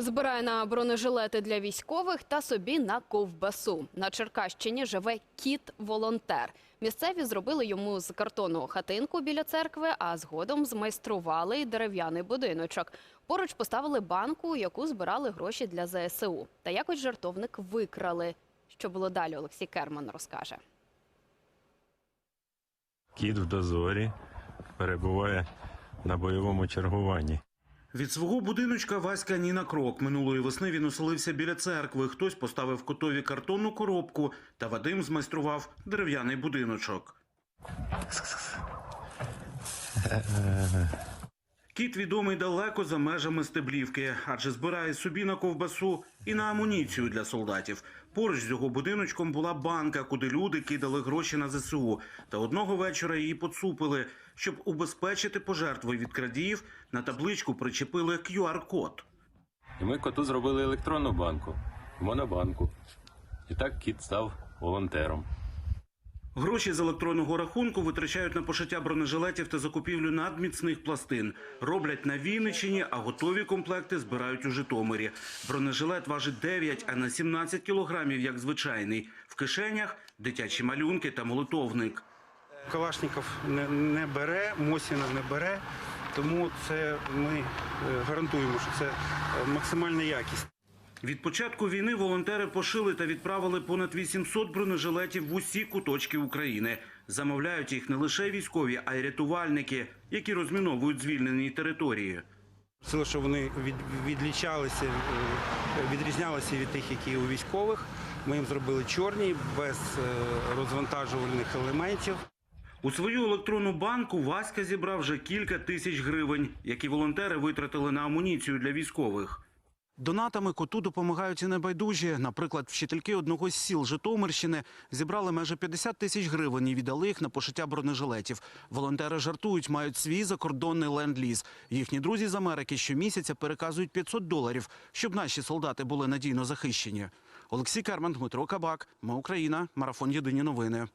Збирає на бронежилети для військових та собі на ковбасу. На Черкащині живе кіт-волонтер. Місцеві зробили йому з картону хатинку біля церкви, а згодом змайстрували й дерев'яний будиночок. Поруч поставили банку, яку збирали гроші для ЗСУ. Та якось жартовник викрали. Що було далі, Олексій Керман розкаже. Кіт в дозорі перебуває на бойовому чергуванні. Від свого будиночка Васька ні на крок. Минулої весни він оселився біля церкви. Хтось поставив котові картонну коробку, та Вадим змайстрував дерев'яний будиночок. Кіт відомий далеко за межами стеблівки, адже збирає собі на ковбасу і на амуніцію для солдатів. Поруч з його будиночком була банка, куди люди кидали гроші на ЗСУ. Та одного вечора її поцупили. Щоб убезпечити пожертви від крадіїв, на табличку причепили QR-код. І ми коту зробили електронну банку, монобанку. І так кіт став волонтером. Гроші з електронного рахунку витрачають на пошиття бронежилетів та закупівлю надміцних пластин. Роблять на Вінниччині, а готові комплекти збирають у Житомирі. Бронежилет важить 9, а на 17 кілограмів, як звичайний. В кишенях дитячі малюнки та молитовник. Калашников не, не бере, Мосіна не бере, тому це ми е, гарантуємо, що це е, максимальна якість. Від початку війни волонтери пошили та відправили понад 800 бронежилетів в усі куточки України. Замовляють їх не лише військові, а й рятувальники, які розміновують звільнені території. Сили, що вони від, відлічалися, е, відрізнялися від тих, які у військових. Ми їм зробили чорні, без е, розвантажувальних елементів. У свою електронну банку Васька зібрав вже кілька тисяч гривень, які волонтери витратили на амуніцію для військових. Донатами коту допомагають і небайдужі. Наприклад, вчительки одного з сіл Житомирщини зібрали майже 50 тисяч гривень і віддали їх на пошиття бронежилетів. Волонтери жартують, мають свій закордонний ленд-ліз. Їхні друзі з Америки щомісяця переказують 500 доларів, щоб наші солдати були надійно захищені. Олексій Керман, Дмитро Кабак. Ми Україна. Марафон Єдині новини.